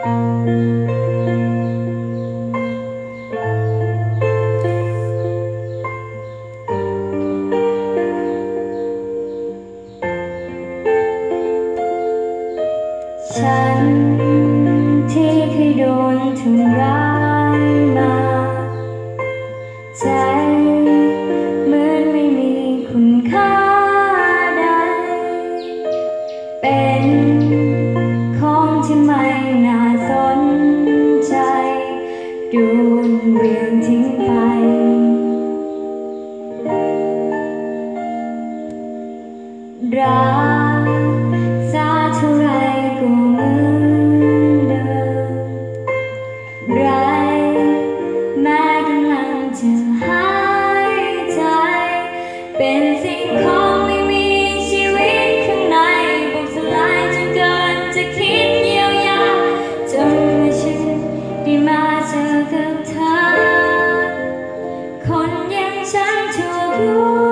ฉันที่เคยโดนทำร้ายมา ใจเหมือนไม่มีคุณค่าใดเป็น เวียนทิ้งไป รัก hồn nhiên sáng chưa vui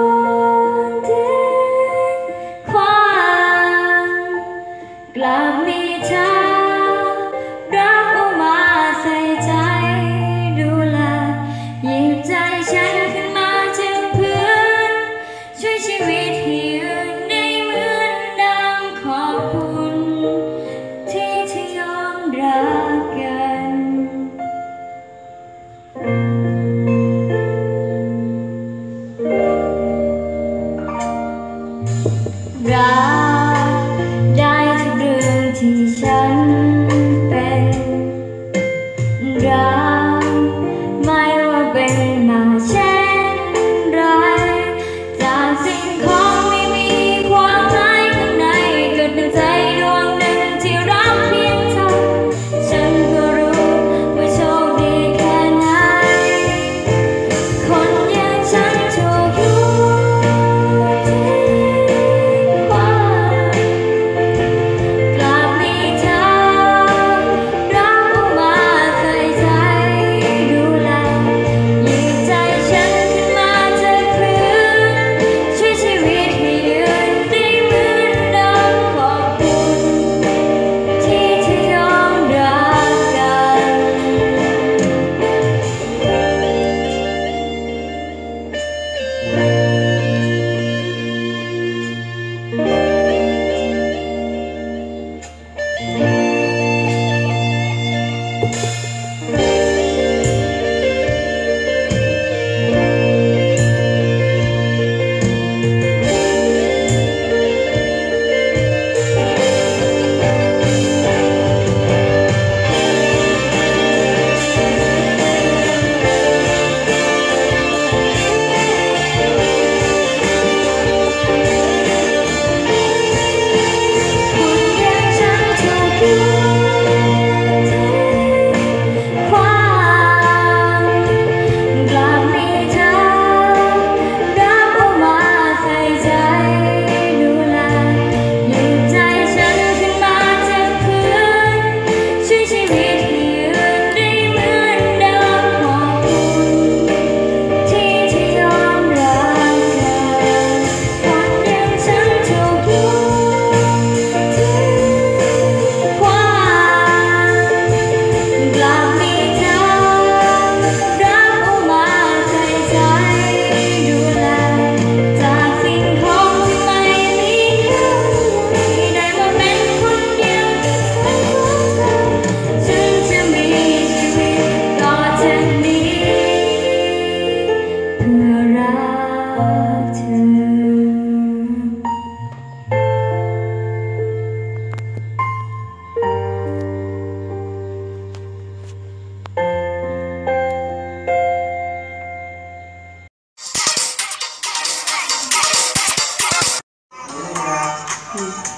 Hmm.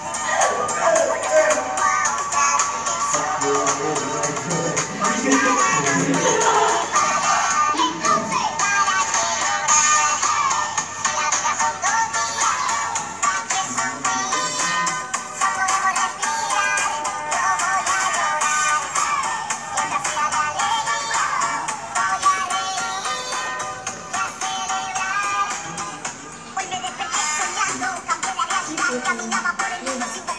caminaba por el mundo sin